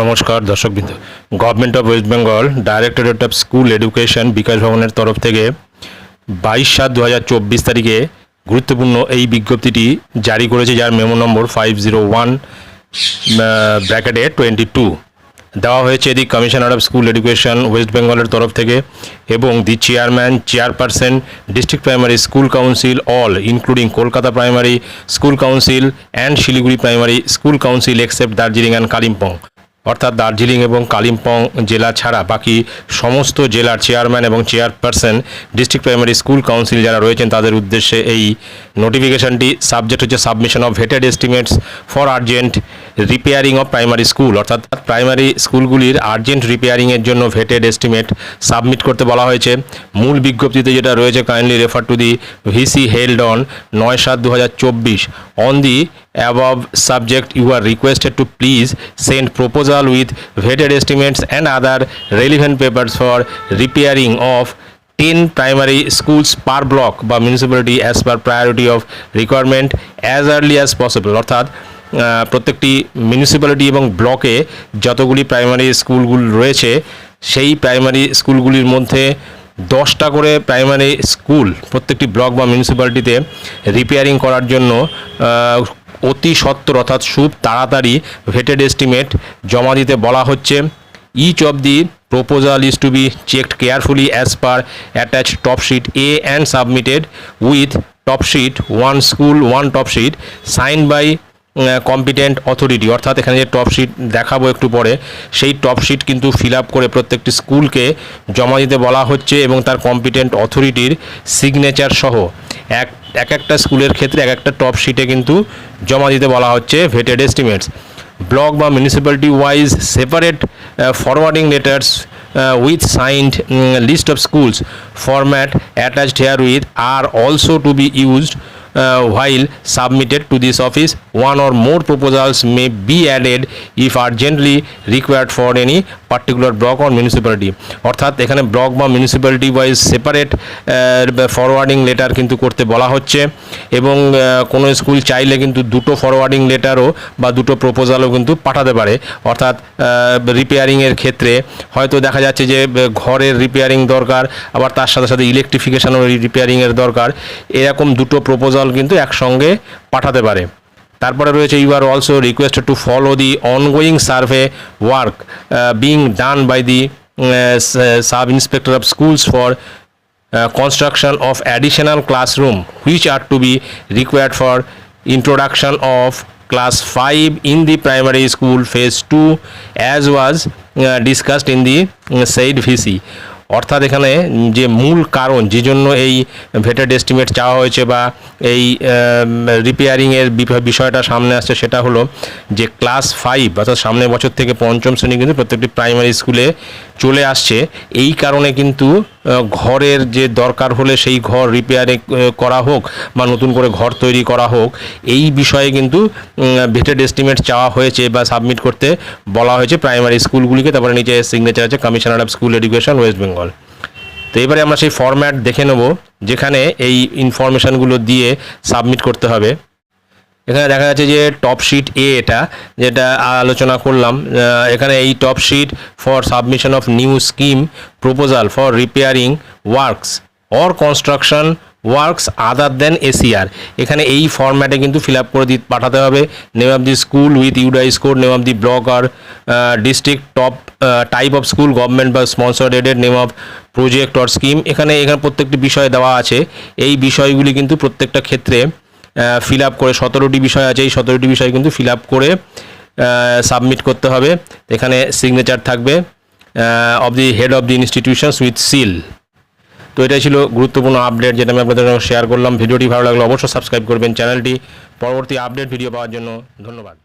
নমস্কার, দর্শকবৃন্দ। Government of West Bengal directorate of school education Bikash ভবনের তরফ থেকে বাইশ সাত দু তারিখে গুরুত্বপূর্ণ এই বিজ্ঞপ্তিটি জারি করেছে, যার memo number five zero one ব্র্যাকেটে টোয়েন্টি টু দেওয়া হয়েছে the commissioner of school education West বেঙ্গলের তরফ থেকে এবং the chairman chairperson district primary school council all including Kolkata primary school council and Siliguri primary school council except Darjeeling and Kalimpong অর্থাৎ দার্জিলিং এবং কালিম্পং জেলা ছাড়া বাকি সমস্ত জেলার চেয়ারম্যান এবং chairperson district primary school council যারা রয়েছেন, তাদের উদ্দেশ্যে এই নোটিফিকেশনটি সাবজেক্ট হচ্ছে submission of vetted estimates for urgent repairing of primary school. অর্থাৎ প্রাইমারি স্কুলগুলির আর্জেন্ট রিপেয়ারিংয়ের জন্য ভেটেড এস্টিমেট সাবমিট করতে বলা হয়েছে। মূল বিজ্ঞপ্তিতে যেটা রয়েছে kindly refer to the VC held on নয় সাত দু on the above subject, you are requested to please send proposal with vetted estimates and other relevant papers for repairing of 10 primary schools per block বা municipality as per priority of requirement as early as possible. অর্থাৎ প্রত্যেকটি municipality এবং ব্লকে যতগুলি primary স্কুলগুলি রয়েছে, সেই primary স্কুলগুলির মধ্যে দশটা করে প্রাইমারি স্কুল প্রত্যেকটি ব্লক বা মিউনিসিপ্যালিটিতে রিপেয়ারিং করার জন্য অতি সত্বর অর্থাৎ খুব তাড়াতাড়ি ভেটেড এস্টিমেট জমা দিতে বলা হচ্ছে। Each of the proposal is to be checked carefully as per attach top sheet A and submitted with top sheet one school one top sheet sign by competent authority অর্থাৎ এখানে যে top sheet দেখাবো একটু পরে, সেই top sheet কিন্তু feel করে প্রত্যেকটি স্কুলকে জমা দিতে বলা হচ্ছে এবং তার কম্পিটেন্ট অথরিটির সিগনেচার সহ এক এক একটা স্কুলের ক্ষেত্রে এক একটা টপ শিটে কিন্তু জমা দিতে বলা হচ্ছে ভেটেড এস্টিমেটস ব্লক বা municipality wise separate forwarding letters signed list of schools format attached herewith are also to be used uh, while submitted to this office one or more proposals may be added if urgently required for any particular block or municipality. অর্থাৎ এখানে block বা municipality wise separate forwarding letter কিন্তু করতে বলা হচ্ছে এবং আহ, কোনো school চাইলে কিন্তু দুটো ফরওয়ার্ডিং লেটারও বা দুটো প্রপোজালও কিন্তু পাঠাতে পারে। অর্থাৎ রিপেয়ারিংয়ের ক্ষেত্রে হয়তো দেখা যাচ্ছে যে ঘরের রিপেয়ারিং দরকার আবার তার সাথে সাথে ইলেকট্রিফিকেশানও রিপেয়ারিংয়ের দরকার। এরকম দুটো প্রপোজাল দল কিন্তু একসঙ্গে পাঠাতে পারে। তারপরে রয়েছে you are also request to follow the ongoing survey work being done by the sub inspector of schools for construction of additional classroom which are to be required for introduction of class five in the primary school phase two as was discussed in the said VC অর্থাৎ এখানে যে মূল কারণ যে জন্য এই vetted estimate চাওয়া হয়েছে বা এই রিপেয়ারিংয়ের বিষয়টা সামনে আসছে সেটা হলো যে ক্লাস ফাইভ অর্থাৎ সামনের বছর থেকে পঞ্চম শ্রেণি কিন্তু প্রত্যেকটি প্রাইমারি স্কুলে চলে আসছে। এই কারণে কিন্তু ঘরের যে দরকার হলে সেই ঘর রিপেয়ারে করা হোক বা নতুন করে ঘর তৈরি করা হোক, এই বিষয়ে কিন্তু ভেটেড এস্টিমেট চাওয়া হয়েছে বা সাবমিট করতে বলা হয়েছে প্রাইমারি স্কুলগুলিকে তারপরে নিচে সিগনেচার আছে commissioner of school education West Bengal তো এবারে আমরা সেই ফরম্যাট দেখে নেব, যেখানে এই ইনফরমেশানগুলো দিয়ে সাবমিট করতে হবে। এখানে দেখা যাচ্ছে যে টপ শিট এ এটা, যেটা আলোচনা করলাম এখানে এই top sheet for submission of new scheme proposal for repairing works or construction works other than ACR এখানে এই ফর্ম্যাটে কিন্তু ফিল আপ করে দি পাঠাতে হবে। Name of the school with UDISE code name of the block R district top type of school government বা sponsored aided name of project or scheme এখানে এখানে প্রত্যেকটি বিষয় দেওয়া আছে। এই বিষয়গুলি কিন্তু প্রত্যেকটা ক্ষেত্রে ফিল আপ করে সতেরোটি বিষয় আছে। এই সতেরোটি বিষয় কিন্তু ফিল আপ করে সাবমিট করতে হবে। এখানে সিগনেচার থাকবে of the head of the institutions with seal তো এটাই ছিল গুরুত্বপূর্ণ আপডেট যেটা আমি আপনাদের শেয়ার করলাম। ভিডিওটি ভালো লাগলে অবশ্যই সাবস্ক্রাইব করবেন। চ্যানেলটি পরবর্তী আপডেট ভিডিও পাওয়ার জন্য ধন্যবাদ।